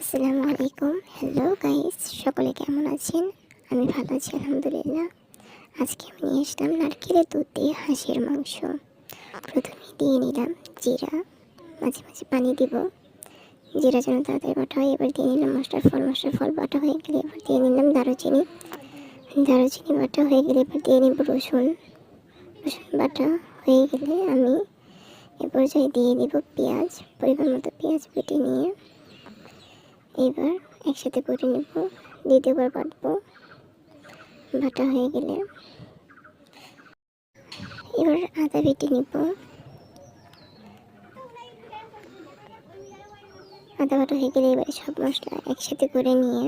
আসসালামু আলাইকুম। Hello guys সকলে কেমন আছেন? আমি ভালো আছি, আলহামদুলিল্লাহ। আজকে আমি নিয়ে আসলাম নারকেলের দুধ দিয়ে হাঁসের মাংস। প্রথমে দিয়ে নিলাম জিরা। মাঝে মাঝে পানি দিব। জিরা যেন তাড়াতাড়ি বাটা হয়, এবার দিয়ে নিলাম মাস্টার ফল। মাস্টার ফল বাটা হয়ে গেলে এবার দিয়ে নিলাম দারুচিনি। দারুচিনি বাটা হয়ে গেলে এবার দিয়ে নিব রসুন। রসুন বাটা হয়ে গেলে আমি এ পর্যায়ে দিয়ে দিব পেঁয়াজ। পরিমাণ মতো পেঁয়াজ বেটে নিয়ে এবার একসাথে করে নেব। দ্বিতীয়বার বাটবো বাটা হয়ে গেলে এবার আদা বেটে নিব। আদা বাটা হয়ে গেলে এবার সব মশলা একসাথে করে নিয়ে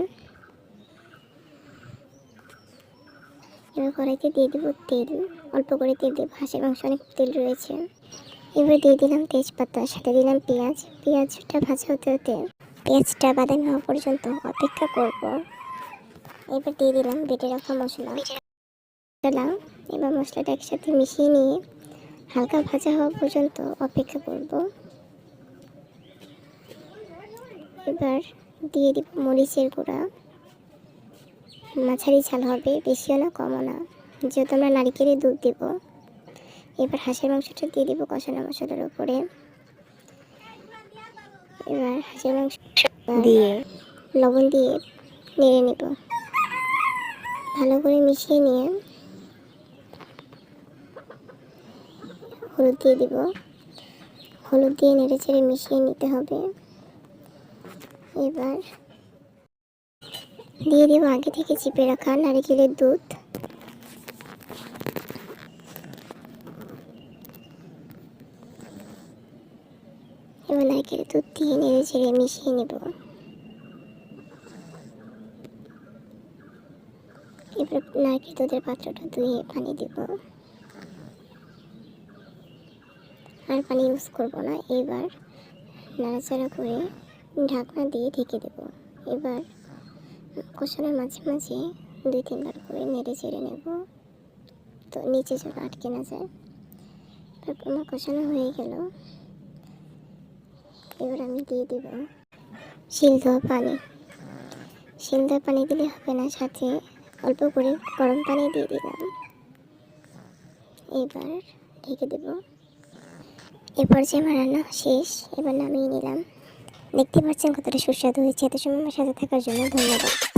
এবার কড়াইতে দিয়ে দেবো তেল। অল্প করে তেল দেবো। হাঁসের মাংস অনেক তেল রয়েছে। এবার দিয়ে দিলাম তেজপাতা, সাথে দিলাম পেঁয়াজ। পেঁয়াজটা ভাজা হতে হতে পেঁয়াজটা বাদামি হওয়া পর্যন্ত অপেক্ষা করব। এবার দিয়ে দিলাম বেটে রাখা মশলা। দিলাম এবার মশলাটা একসাথে মিশিয়ে নিয়ে হালকা ভাজা হওয়া পর্যন্ত অপেক্ষা করব। এবার দিয়ে দিব মরিচের গুঁড়া। মাঝারি ঝাল হবে, বেশিও না, কমও না। যেহেতু আমরা নারিকেলের দুধ দেব, এবার হাঁসের মাংসটা দিয়ে দিব কষানো মশলার উপরে। এবার হাঁসের মাংস দিয়ে। লবণ দিয়ে নেড়ে নেব। ভালো করে মিশিয়ে নিয়ে হলুদ দিয়ে দিব। হলুদ দিয়ে নেড়ে চেড়ে মিশিয়ে নিতে হবে। এবার দিয়ে দেবো আগে থেকে চিপে রাখা নারিকেলের দুধ। এবার নারকেলের দুধ দিয়ে নেড়ে চেড়ে মিশিয়ে নেব। এবার নারকেল দুধের পাত্রটা ধুয়ে পানি দেব। আর পানি ইউজ করব না, এবার নাড়াচাড়া করে ঢাকনা দিয়ে ঢেকে দেব। এবার কষানোর মাঝে মাঝে দুই তিনবার করে নেড়ে চেড়ে নেব। তো নিচে যেন আটকে না যায়। তারপর আমার কষানো হয়ে গেল। এবার আমি দিয়ে দেব সিদ্ধ পানি। সিদ্ধ পানি দিলে হবে না, সাথে অল্প করে গরম পানি দিয়ে দিলাম। এবার ঢেকে দেব। এরপর যে আমার রান্না শেষ। এবার নামিয়ে নিলাম। দেখতে পাচ্ছেন কতটা সুস্বাদু হয়েছে। এত সময় আমার সাথে থাকার জন্য ধন্যবাদ।